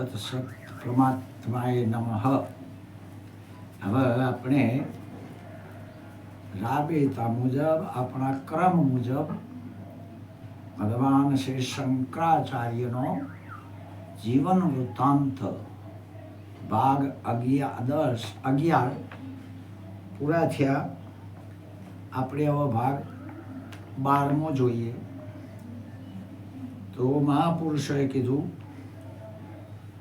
તત્સત પરમાત્માએ નમઃ. હવે આપણે રાબેતા મુજબ, આપણા ક્રમ મુજબ ભગવાન શ્રી શંકરાચાર્યનો જીવન વૃત્તાંત ભાગ અગિયાર દસ, અગિયાર પૂરા થયા. આપણે હવે ભાગ બારમો જોઈએ. તો મહાપુરુષોએ કીધું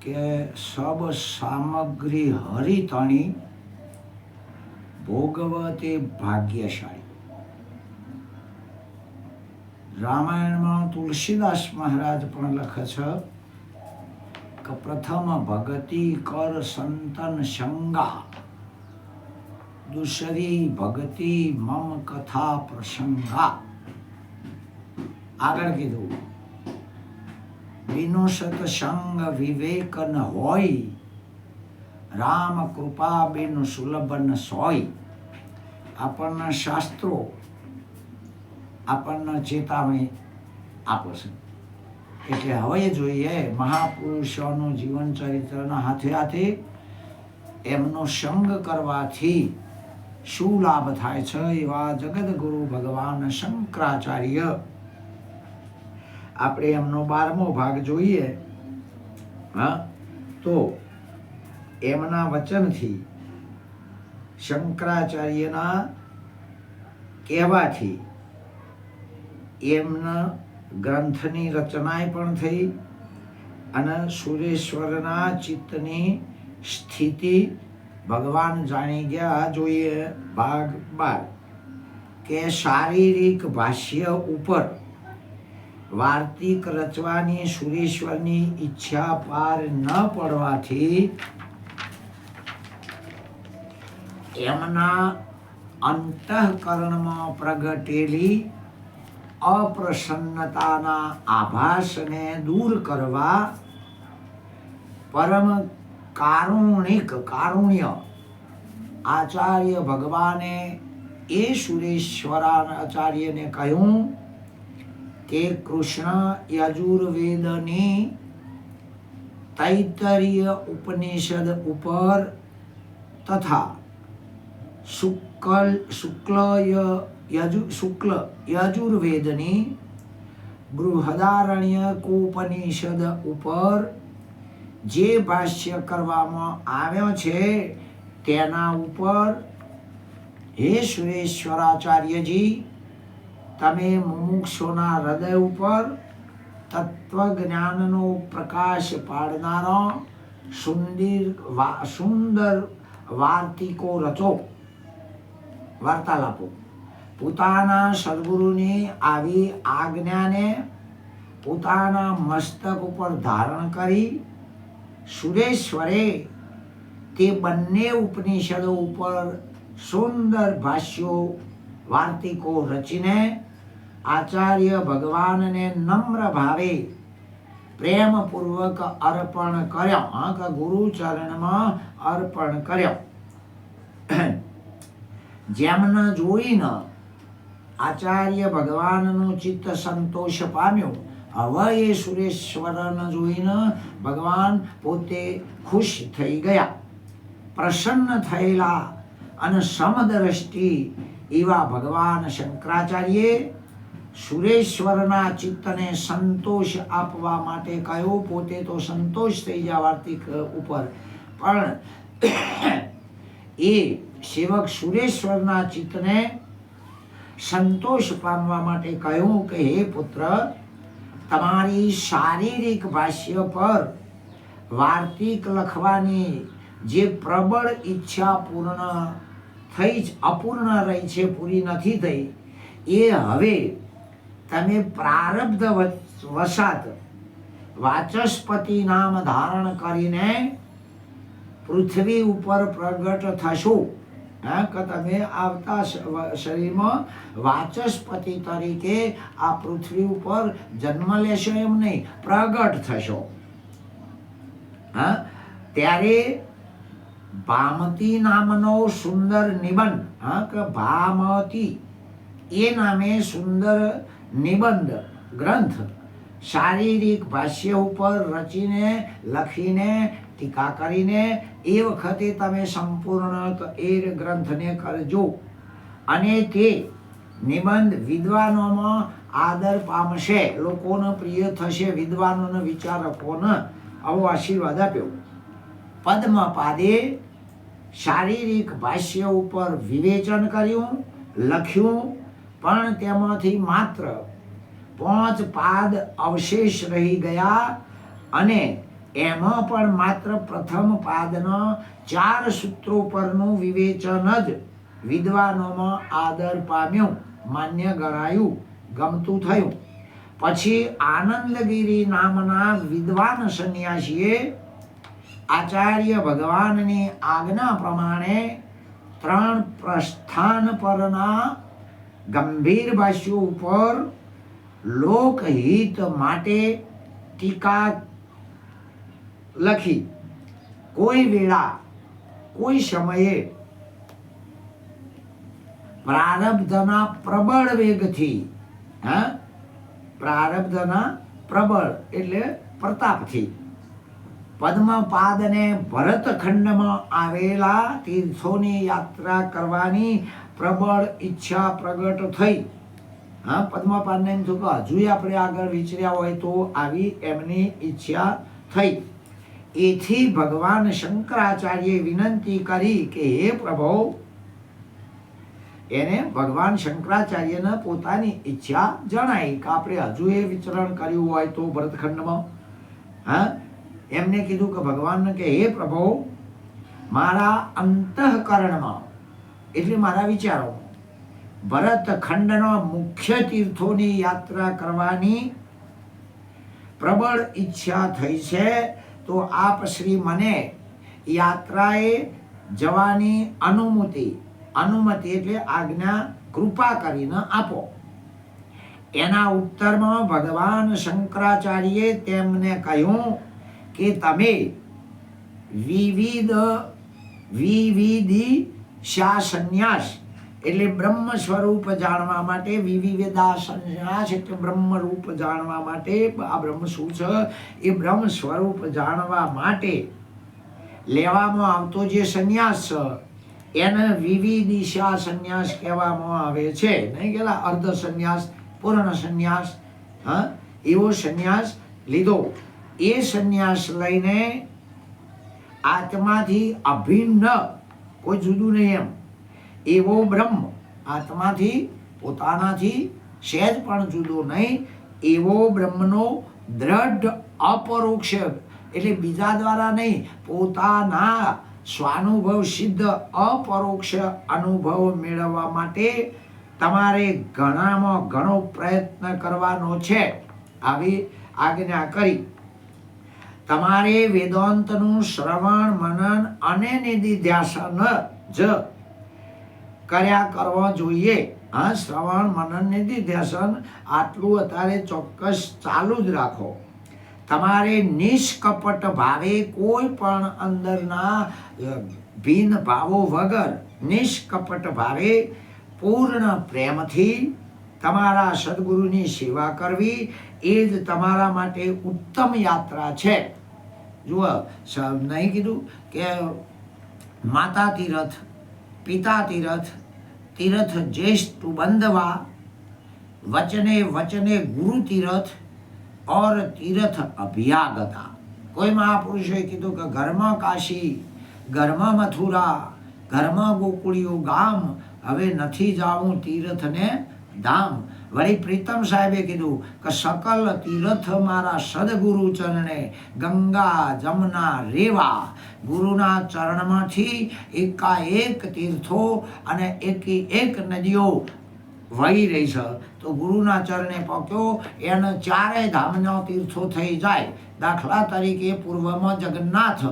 કે સબ સામગ્રી હરિતણી ભોગવતે ભાગ્યશાળી. રામાયણમાં તુલસીદાસ મહારાજ પણ લખે છે કે પ્રથમ ભગતિ કર સંતન શંગા. દુસરી ભગતિ મમ કથા પ્રસંગા. આગળ કીધું. વિનો સતસંગ વિવેક ન હોય રામ કૃપા બેનું સુલભ ન સોય આપણને શાસ્ત્રો આપણને ચેતાવણી આપે છે. એટલે હવે જોઈએ મહાપુરુષોનું જીવન ચરિત્રના હાથે હાથે એમનો સંગ કરવાથી શું લાભ થાય છે એવા જગદગુરુ ભગવાન શંકરાચાર્ય આપણે એમનો બારમો ભાગ જોઈએ, હા? તો એમના વચનથી શંકરાચાર્યના કહેવાથી એમના ગ્રંથની રચનાએ પણ થઈ અને સુરેશ્વરના ચિત્તની સ્થિતિ ભગવાન જાણી ગયા જોઈએ ભાગ બાર, કે શારીરિક ભાષ્ય ઉપર વાર્તિક રચવાની સુરેશ્વરની ઈચ્છા પાર ન પડવાથી એમના અંતઃકરણમાં પ્રગટેલી અપ્રસન્નતાના આભાસને દૂર કરવા પરમ કારુણિક કારુણ્ય આચાર્ય ભગવાને એ સુરેશ્વરાચાર્યને કહ્યું કે કૃષ્ણ યજુર્વેદની તૈતરીય ઉપનિષદ ઉપર તથા શુક્લ શુક્લ યજુ શુક્લ યજુર્વેદની બૃહદારણ્યકોપનિષદ ઉપર જે ભાષ્ય કરવામાં આવ્યો છે, તેના ઉપર હે સુરેશ્વરાચાર્યજી તમે મુમુક્ષોના હૃદય ઉપર તત્વજ્ઞાનનો પ્રકાશ પાડનારો સુંદર સુંદર વાર્તિકો રચો. વાર્તાલાપો. પોતાના સદગુરુની આવી આજ્ઞાને પોતાના મસ્તક ઉપર ધારણ કરી સુરેશ્વરે તે બંને ઉપનિષદો ઉપર સુંદર ભાષ્યો, વાર્તિકો રચીને આચાર્ય ભગવાનને નમ્ર ભાવે પ્રેમપૂર્વક અર્પણ કર્યો. હા, કે ગુરુ ચરણમાં અર્પણ કર્યો. જેમને જોઈને આચાર્ય ભગવાનનું ચિત્ત સંતોષ પામ્યું, હવે એ સુરેશ્વરને જોઈને ભગવાન પોતે ખુશ થઈ ગયા. પ્રસન્ન થયેલા અને સમદ્રષ્ટિ એવા ભગવાન શંકરાચાર્યે સુરેશ્વરના ચિત્તને સંતોષ આપવા માટે કયો પોતે તો સંતોષ થઈ જાય વાર્તિક ઉપર. પણ એ સેવક સુરેશ્વરના ચિત્તને સંતોષ પામવા માટે કહ્યું કે, હે પુત્ર, તમારી શારીરિક ભાષ્ય પર વાર્તિક લખવાની જે પ્રબળ ઈચ્છા પૂર્ણ થઈ જ અપૂર્ણ રહી છે, પૂરી નથી થઈ, એ હવે તમે પ્રારબ્ધ વસાત વાચસ્પતિ નામ ધારણ કરીને પૃથ્વી ઉપર પ્રગટ થશો. હા, કે તમે આવતા શરીરમાં વાચસ્પતિ તરીકે આ પૃથ્વી ઉપર જન્મ લેશો એમ નહીં, પ્રગટ થશો. હા, ત્યારે ભામતી નામનો સુંદર નિબંધ, હા, કે ભામતી, એ નામે સુંદર નિબંધ, ગ્રંથ, શારીરિક ભાષ્ય ઉપર રચીને, લખીને, ટીકા કરીને એ વખતે તમે સંપૂર્ણ એ ગ્રંથને કરજો. અને તે નિબંધ વિદ્વાનોમાં આદર પામશે. લોકોને પ્રિય થશે, વિદ્વાનોને વિચારકોને. આવો આશીર્વાદ આપ્યો. પદ્મપાદે શારીરિક ભાષ્ય ઉપર વિવેચન કર્યું, લખ્યું પણ તેમાંથી માત્ર પાંચ પાદ અવશેષ રહી ગયા અને એમાં પણ માત્ર પ્રથમ પાદના ચાર સૂત્રો પરનું વિવેચન જ વિદ્વાનોમાં આદર પામ્યું, માન્ય ગણાયું, ગમતું થયું. પછી આનંદગીરી નામના વિદ્વાન સંન્યાસીએ આચાર્ય ભગવાનની આજ્ઞા પ્રમાણે ત્રણ પ્રસ્થાન પરના ગંભીર ભાષ્યો ઉપર લોકહિત માટે ટીકા લખી. કોઈ વેળા, કોઈ સમયે પ્રારબ્ધના પ્રબળ વેગથી, હા? પ્રારબ્ધના પ્રબળ એટલે પ્રતાપથી. પદ્મપાદને ભરતખંડમાં આવેલા તીર્થોની યાત્રા કરવાની પ્રબળ ઈચ્છા પ્રગટ થઈ. હા, પદ્મપાદને એમ થયું કે હજુ આપણે આગળ વિચર્યા હોય તો આવી એમની ઈચ્છા થઈ. એથી ભગવાન શંકરાચાર્યે વિનંતી કરી કે હે પ્રભુ, એને ભગવાન શંકરાચાર્યને પોતાની ઈચ્છા જણાઈ કે આપણે હજુ એ વિચરણ કર્યું હોય તો ભરતખંડમાં. હા એમને કીધું કે ભગવાનને કે હે પ્રભુ, મારા અંતઃકરણમાં, એટલે મારા વિચારો ભરત ખંડના મુખ્ય તીર્થોની યાત્રા કરવાની પ્રબળ ઈચ્છા થઈ છે, તો આપ શ્રી મને યાત્રાએ જવાની અનુમતિ અનુમતિ એટલે આજ્ઞા કૃપા કરીને આપો. એના ઉત્તરમાં ભગવાન શંકરાચાર્યે તેમને કહ્યું કે તમે વિવિધ, વિવિધિ શા સંન્યાસ એટલે બ્રહ્મ સ્વરૂપ જાણવા માટે વિવિધા સંન્યાસ એટલે બ્રહ્મ રૂપ જાણવા માટે આ બ્રહ્મ શું છે? એ બ્રહ્મ સ્વરૂપ જાણવા માટે લેવામાં આવતો જે સંન્યાસ છે, એને વિવિધિશા સંન્યાસ કહેવામાં આવે છે. નહીં કેલા અર્ધ સંન્યાસ પૂર્ણ સંન્યાસ, હા? એવો સંન્યાસ લીધો. એ સંન્યાસ લઈને આત્માથી અભિન્ન, કોઈ જુદું નહીં એમ. એવો બ્રહ્મ આત્માથી પોતાનાથી સહેજ પણ જુદો નહીં, એવો બ્રહ્મનો દ્રઢ અપરોક્ષ, એટલે બીજા દ્વારા નહીં, પોતાના સ્વાનુભવ સિદ્ધ અપરોક્ષ અનુભવ મેળવવા માટે તમારે ઘણામાં ઘણો પ્રયત્ન કરવાનો છે. આવી આજ્ઞા કરી. તમારે વેદાંતનું શ્રવણ, મનન અને નિધિધ્યાસન જ કર્યા કરવા જોઈએ. હા, શ્રવણ, મનન નિધિધ્યાસન આટલું અત્યારે ચોક્કસ ચાલુ જ રાખો. તમારે નિષ્કપટ ભાવે કોઈ પણ અંદરના ભિન ભાવો વગર નિષ્કપટ ભાવે પૂર્ણ પ્રેમથી તમારા સદગુરુની સેવા કરવી એ જ તમારા માટે ઉત્તમ યાત્રા છે. જુઓ નહીં કીધું કે માતા તીરથ, પિતા તીરથ તીરથ જ્યેષ્ઠ બંધવા, વચને વચને ગુરુ તીરથ ઓર તીરથ અભ્યાગતા. કોઈ મહાપુરુષોએ કીધું કે ઘરમાં કાશી, ઘરમાં મથુરા, ઘરમાં ગોકુળિયું ગામ, હવે નથી જાવું તીર્થને ધામ. વળી પ્રીતમ સાહેબે કીધું કે સકલ તીર્થ મારા સદગુરુ ચરણે ગંગા, જમના, રેવા ગુરુના ચરણમાંથી એકાએક તીર્થો અને એકી એક નદીઓ વહી રહી છે. તો ગુરુના ચરણે પક્યો એને ચારેય ધામના તીર્થો થઈ જાય. દાખલા તરીકે પૂર્વમાં જગન્નાથ,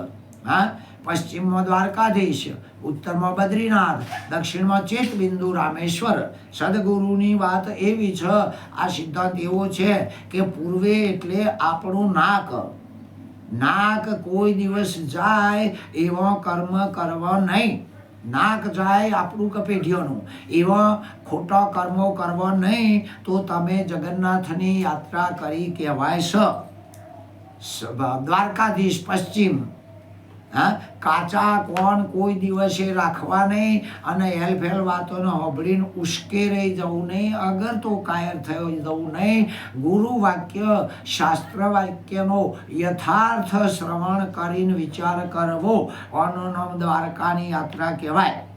હા પશ્ચિમમાં દ્વારકાધીશ, ઉત્તરમાં બદ્રીનાથ, દક્ષિણમાં ચેતબિંદુ રામેશ્વર. સદગુરુની વાત એવી છે, આ સિદ્ધાંત એવો છે કે પૂર્વે એટલે આપણું નાક. નાક કોઈ દિવસ જાય એવો કર્મ કરવા નહીં. નાક જાય આપણું કે પેઢીઓનું એવા ખોટા કર્મો કરવા નહીં તો તમે જગન્નાથની યાત્રા કરી કહેવાય છે દ્વારકાધીશ, પશ્ચિમ. હા? કાચા કોણ કોઈ દિવસે રાખવા નહીં અને હેલફેલ વાતોને હોભળીને ઉશ્કે રહી જવું નહીં, અગર તો કાયર થયો જવું નહીં. ગુરુ વાક્ય, શાસ્ત્ર વાક્યનો યથાર્થ શ્રવણ કરીને વિચાર કરવો. આનું નામ દ્વારકાની યાત્રા કહેવાય.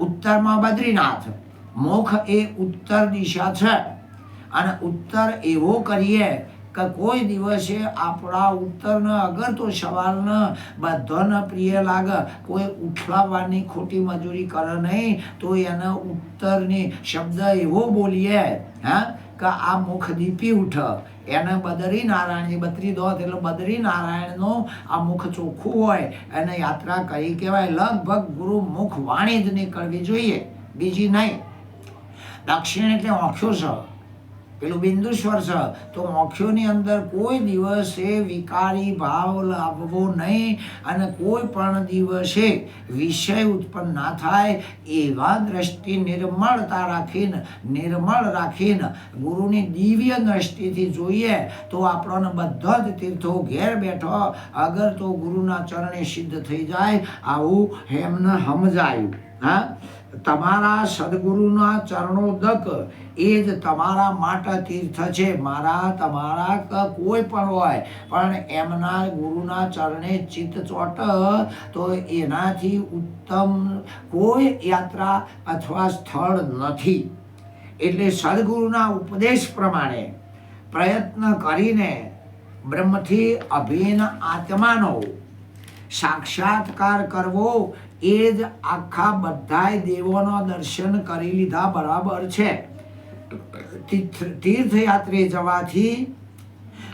ઉત્તરમાં બદ્રીનાથ. મુખ એ ઉત્તર દિશા છે. અને ઉત્તર એવો કરીએ કે કોઈ દિવસે આપણા ઉત્તરને અગર તો સવારને બધાને પ્રિય લાગે, કોઈ ઉઠલાવવાની ખોટી મજૂરી કરે નહીં, તો એને ઉત્તરની શબ્દ એવો બોલીએ, હા, કે આ મુખ દીપી ઉઠ. એને બદરી નારાયણ બત્રી દોત, એટલે બદરી નારાયણનો આ મુખ ચોખ્ખું હોય, એને યાત્રા કરી કહેવાય. લગભગ ગુરુ મુખ વાણી જ નીકળવી જોઈએ, બીજી નહીં. દક્ષિણ એટલે મોક્ષો છે. પેલું બિંદુસ્વર સ્પર્શ તો મોક્ષોની અંદર કોઈ દિવસે વિકારી ભાવ લાવવો નહીં અને કોઈ પણ દિવસે વિષય ઉત્પન્ન ના થાય એવા દ્રષ્ટિ નિર્મળતા રાખીને, નિર્મળ રાખીને ગુરુની દિવ્ય દ્રષ્ટિથી જોઈએ તો આપણને બધા જ તીર્થો ઘેર બેઠો અગર તો ગુરુના ચરણે સિદ્ધ થઈ જાય, આવું એમને સમજાયું. હા? તમારા સદગુરુના ચરણોદક એ જ તમારા માટે તીર્થ છે. મારા, તમારા કોઈ પણ હોય, પણ એમના ગુરુના ચરણે ચિત્ત ચોટ, તો એનાથી ઉત્તમ કોઈ યાત્રા અથવા સ્થળ નથી. એટલે સદગુરુના ઉપદેશ પ્રમાણે પ્રયત્ન કરીને બ્રહ્મથી અભિન્ન આત્માનો સાક્ષાત્કાર કરવો એ જ આખા બધાય દેવોનો દર્શન કરી લીધા, બરાબર છે? તીર્થ- તીર્થયાત્રે જવાથી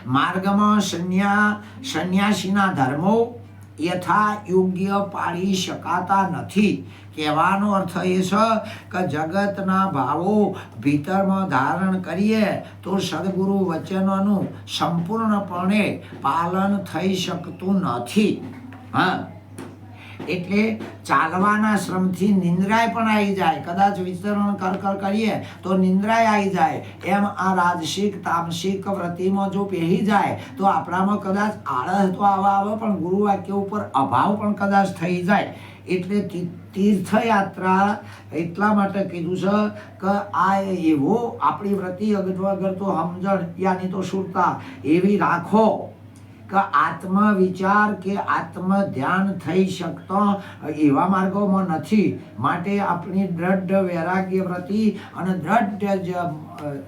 માર્ગમાં સંન્યા, સંન્યાસીના ધર્મો યથા યોગ્ય પાળી શકાતા નથી. કહેવાનો અર્થ એ છે કે જગતના ભાવો ભીતરમાં ધારણ કરીએ તો સદગુરુ વચનોનું સંપૂર્ણપણે પાલન થઈ શકતું નથી. હા? એટલે ચાલવાના શ્રમથી નિંદ્રાય પણ આવી જાય. કદાચ વિતરણ કર કર કરીએ તો નિંદ્રાય આવી જાય. એમ આ રાજસિક તામસિક વ્રતિમાં જો પહેરી જાય, તો આપણામાં કદાચ આળસ તો આવા આવે, પણ ગુરુ વાક્ય ઉપર અભાવ પણ કદાચ થઈ જાય. એટલે તીર્થયાત્રા એટલા માટે કીધું છે કે આ એવો આપણી વ્રતિ અગર તો સમજણ યાની તો સુરતા, એવી રાખો. કે આત્મ વિચાર કે આત્મ ધ્યાન થઈ શકતો એવા માર્ગોમાં નથી. માટે આપણી દ્રઢ વૈરાગ્ય પ્રતિ અને દ્રઢ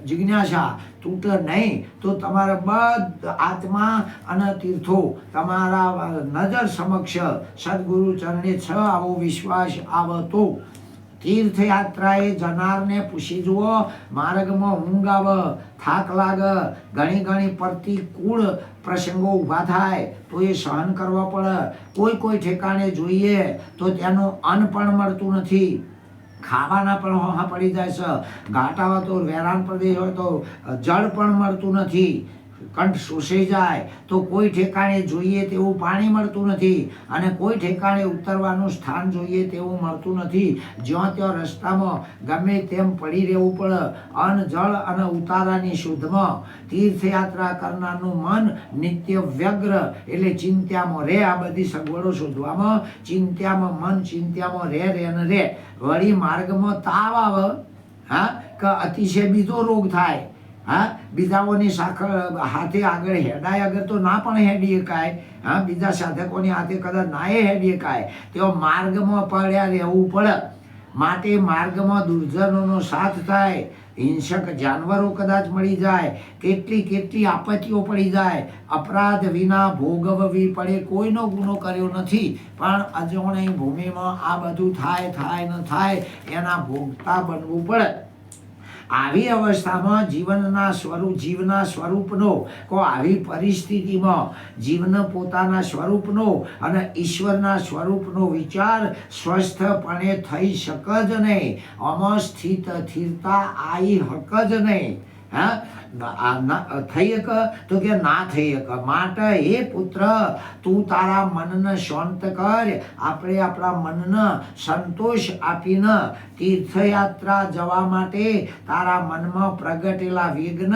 જિજ્ઞાસા તૂટે નહીં તો તમારા બધ આત્મા અને તીર્થો તમારા નજર સમક્ષ સદગુરુ ચરણે છ આવો વિશ્વાસ આવતો. તીર્થયાત્રાએ જનારને પૂછી, જુઓ, માર્ગમાં ઊંઘ આવે થાક લાગે, ઘણી ઘણી પ્રતિકૂળ પ્રસંગો ઊભા થાય, તો એ સહન કરવા પડે. કોઈ કોઈ ઠેકાણે જોઈએ તો તેનું અન્ન પણ મળતું નથી. ખાવાના પણ હોહા પડી જાય છે. ઘાટા હોય તો વેરાન પ્રદેશ હોય તો જળ પણ મળતું નથી. કંઠ શોષાઈ જાય તો કોઈ ઠેકાણે જોઈએ તેવું પાણી મળતું નથી અને કોઈ ઠેકાણે ઉતરવાનું સ્થાન જોઈએ તેવું મળતું નથી. જ્યાં ત્યાં રસ્તામાં ગમે તેમ પડી રહેવું પડે. અન્ન જળ અને ઉતારાની શુદ્ધમાં તીર્થયાત્રા કરનારનું મન નિત્ય વ્યગ્ર એટલે ચિંત્યામાં રહે આ બધી સગવડો શોધવામાં ચિંત્યામાં મન, ચિંત્યામાં રહે રહે ને રહે વળી માર્ગમાં તાવ આવે, હા, કે અતિશય બીજો રોગ થાય. હા? બીજાઓની સાખર હાથે આગળ હેડાય અગર તો ના પણ હેડી શકાય હા? બીજા સાધકોની હાથે કદાચ નાએ હેડી શકાય તેઓ માર્ગમાં પડ્યા રહેવું પડે. માટે માર્ગમાં દુર્જનોનો સાથ થાય. હિંસક જાનવરો કદાચ મળી જાય. કેટલી કેટલી આપત્તિઓ પડી જાય. અપરાધ વિના ભોગવવી પડે. કોઈનો ગુનો કર્યો નથી. પણ અજોણી ભૂમિમાં આ બધું થાય થાય ન થાય એના ભોગતા બનવું પડે. આવી અવસ્થામાં જીવનના સ્વરૂપ જીવના સ્વરૂપનો, કો આવી પરિસ્થિતિમાં જીવન પોતાના સ્વરૂપનો અને ઈશ્વરના સ્વરૂપનો વિચાર સ્વસ્થપણે થઈ શક જ નહીં. અમસ્થિત સ્થિરતા આવી હક જ નહીં. થઈ એક તો કે ના થઈ એક માટે હે પુત્ર, તું તારા મનને શાંત કર. આપણે આપણા મનને સંતોષ આપીને તીર્થયાત્રા જવા માટે તારા મનમાં પ્રગટેલા વિઘ્ન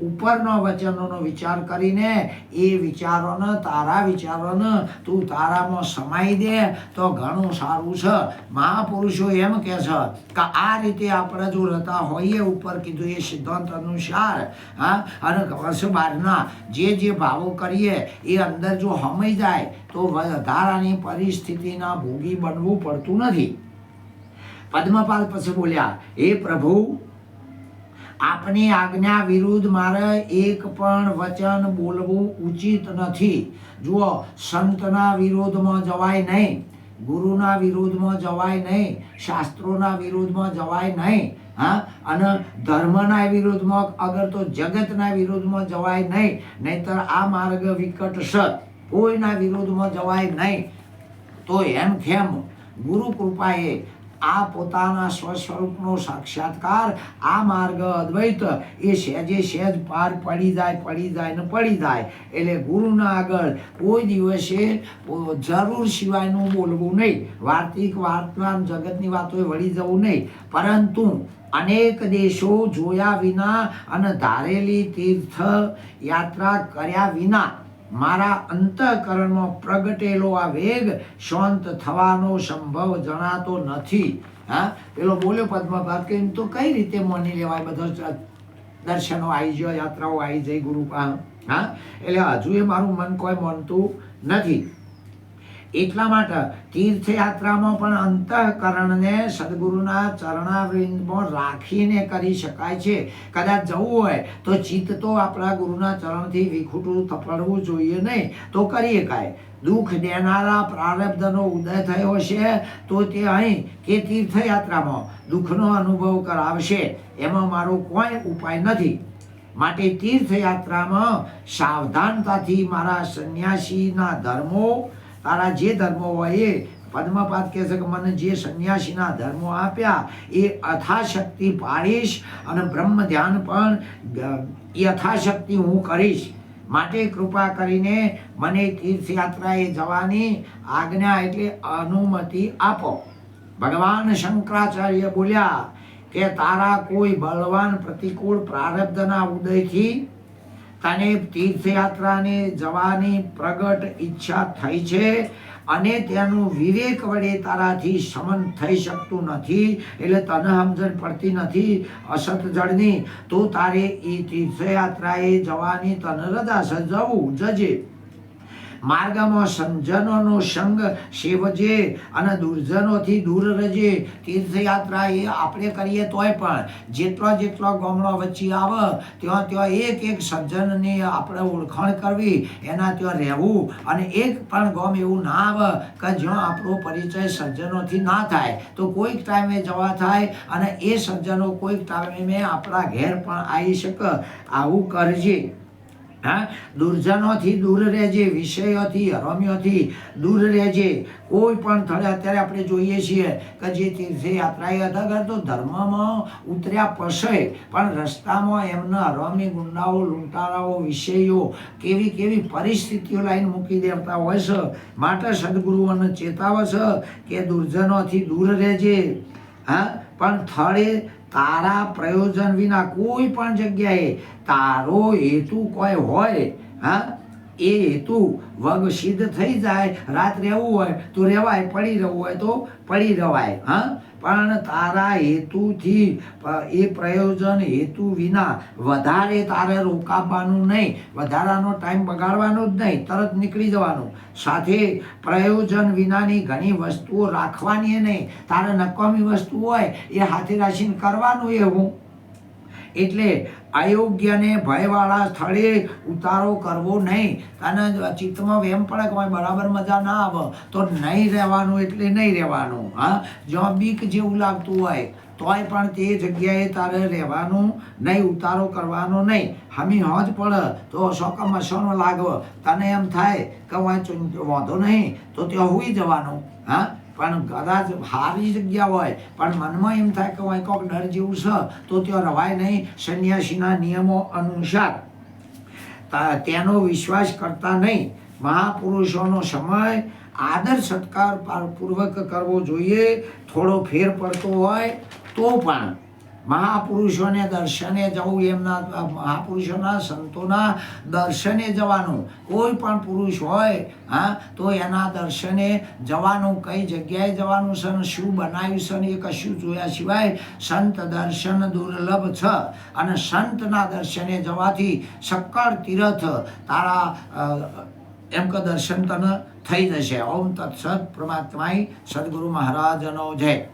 ઉપરના વચનોનો વિચાર કરીને એ વિચારોને, તારા વિચારોને તું તારામાં સમાઈ દે. તો ઘણું સારું છે. મહાપુરુષો એમ કહે છે કે આ રીતે આપણે જો રહેતા હોઈએ, ઉપર કીધું એ સિદ્ધાંત અનુસાર, હા? અને વર્ષ બારના જે જે ભાવો કરીએ, એ અંદર જો હમાઈ જાય, તો વધારાની પરિસ્થિતિના ભોગી બનવું પડતું નથી. પદ્મપાલ પછી બોલ્યા, હે પ્રભુ, આપની આજ્ઞા વિરુદ્ધ મારે એક પણ વચન બોલવું ઉચિત નથી. જુઓ, સંતના વિરોધમાં જવાય નહીં, ગુરુના વિરોધમાં જવાય નહીં, શાસ્ત્રોના વિરોધમાં જવાય નહીં હા? અને ધર્મના વિરોધમાં અગર તો જગતના વિરોધમાં જવાય નહીં, નહીતર આ માર્ગ વિકટ છે. કોઈના વિરોધમાં જવાય નહીં. તો એમ કેમ? ગુરુ કૃપાએ આ પોતાના સ્વસ્વરૂપનો સાક્ષાત્કાર, આ માર્ગ અદ્વૈત, એ સહેજે સહેજ પાર પડી જાય પડી જાય ને પડી જાય. એટલે ગુરુના આગળ કોઈ દિવસે જરૂર સિવાયનું બોલવું નહીં. વાર્તિક વાર્તમાન જગતની વાતોએ વળી જવું નહીં. પરંતુ અનેક દેશો જોયા વિના અને ધારેલી તીર્થ યાત્રા કર્યા વિના મારા અંતઃકરણમાં પ્રગટેલો આ વેગ શાંત થવાનો સંભવ જણાતો નથી. હા? પેલો બોલ્યો પદ્મપાદ કે તો કઈ રીતે માની લેવાય બધા દર્શનો આવી જાય યાત્રાઓ આવી જાય ગુરુ હા? એટલે હજુ એ મારું મન કોઈ માનતું નથી. એટલા માટે તીર્થયાત્રામાં પણ અંતઃકરણને સદગુરુના ચરણાવૃંદમાં રાખીને કરી શકાય છે. કદાચ જવું હોય તો ચિત્ત તો આપણા ગુરુના ચરણથી વિખૂટું થપડવું જોઈએ નહીં. તો કરી શકાય દુઃખ દેનારા પ્રારબ્ધનો ઉદય થયો છે તો તે અહીં કે તીર્થયાત્રામાં દુઃખનો અનુભવ કરાવશે. એમાં મારો કોઈ ઉપાય નથી. માટે તીર્થયાત્રામાં સાવધાનતાથી મારા સંન્યાસીના ધર્મો તારા જે ધર્મો હોય એ પદ્મપાદ કહે છે કે મને જે સંન્યાસીના ધર્મો આપ્યા, એ યથાશક્તિ પાડીશ અને બ્રહ્મ ધ્યાન પણ યથાશક્તિ હું કરીશ. માટે કૃપા કરીને મને તીર્થયાત્રાએ જવાની આજ્ઞા એટલે અનુમતિ આપો. ભગવાન શંકરાચાર્ય બોલ્યા કે તારા કોઈ બળવાન પ્રતિકૂળ પ્રારબ્ધના ઉદયથી તને તીર્થયાત્રાને જવાની પ્રગટ ઈચ્છા થઈ છે અને તેનું વિવેક વડે તારાથી સમન થઈ શકતું નથી, એટલે તને સમજણ પડતી નથી અસત જળની. તો તારે એ તીર્થયાત્રાએ જવાની તને રજા છે જવું, જજે. માર્ગમાં સંજનોનો સંગ સેવજે અને દુર્જનોથી દૂર રહેજે તીર્થયાત્રા એ આપણે કરીએ તોય પણ જેટલો જેટલો ગામડો વચ્ચે આવે, ત્યાં ત્યાં એક એક સજ્જનની આપણે ઓળખાણ કરવી, એના ત્યાં રહેવું અને એક પણ ગામ એવું ના આવે કે જ્યાં આપણો પરિચય સજ્જનોથી ના થાય. તો કોઈક ટાઈમે જવા થાય અને એ સજ્જનો કોઈક ટાઈમે આપણા ઘેર પણ આવી શકે. આવું કરજે. હા? દુર્જનોથી દૂર રહેજે, વિષયોથી હરમ્યોથી દૂર રહેજે. કોઈ પણ સ્થળે અત્યારે આપણે જોઈએ છીએ કે જે તીર્થયાત્રાએ અધગર તો ધર્મમાં ઉતર્યા પશે પણ રસ્તામાં એમના હરમી ગુંડાઓ, લૂંટારાઓ, વિષયો કેવી કેવી પરિસ્થિતિઓ લાઈન મૂકી દેતા હોય છે. માટે સદગુરુઓને ચેતાવે છે કે દુર્જનોથી દૂર રહેજે. હા? પણ સ્થળે તારા પ્રયોજન વિના કોઈ પણ જગ્યાએ તારો હેતુ કોઈ હોય, હા? એ હેતુ વગ સિદ્ધ થઈ જાય રાત રહેવું હોય તો રહેવાય પડી રહેવું હોય તો પડી રહેવાય, હા? પણ તારા હેતુથી એ પ્રયોજન હેતુ વિના વધારે તારે રોકાવાનું નહીં. વધારાનો ટાઈમ બગાડવાનો જ નહીં, તરત નીકળી જવાનું. સાથે પ્રયોજન વિનાની ઘણી વસ્તુઓ રાખવાની નહીં. તારે નકામી વસ્તુ હોય, એ હાથે રાખીને કરવાનું એ હું. એટલે અયોગ્યને ભયવાળા સ્થળે ઉતારો કરવો નહીં. અને ચિત્તમાં વેમ પડે કે બરાબર મજા ના આવે. તો નહીં રહેવાનું એટલે નહીં રહેવાનું, હા? જો બીક જેવું લાગતું હોય, તોય પણ તે જગ્યાએ તારે રહેવાનું નહીં, ઉતારો કરવાનો નહીં. હમી હોજ પડે તો શોકા મસોનો લાગવો. તને એમ થાય કે વાંચો વાંધો નહીં, તો ત્યાં હોઈ જવાનું, હા? પણ કદાચ સારી જગ્યા હોય, પણ મનમાં એમ થાય કે અહીં કોઈક ડર જેવું છે, તો ત્યાં રવાય નહીં. સંન્યાસીના નિયમો અનુસાર. તેનો વિશ્વાસ કરતા નહીં. મહાપુરુષોનો સમય આદર સત્કાર પૂર્વક કરવો જોઈએ. થોડો ફેર પડતો હોય તો પણ મહાપુરુષોને દર્શને જવું એમના, મહાપુરુષોના સંતોના દર્શને જવાનું. કોઈ પણ પુરુષ હોય, હા, તો એના દર્શને જવાનું, કઈ જગ્યાએ જવાનું છે ને શું બનાવ્યું છે ને એ કશું જોયા સિવાય સંત દર્શન દુર્લભ છે. અને સંતના દર્શને જવાથી સક્કળ તીરથ તારા એમ કે દર્શન તને થઈ જશે. ઓમ તત્સત પરમાત્માય સદગુરુ મહારાજનો જય.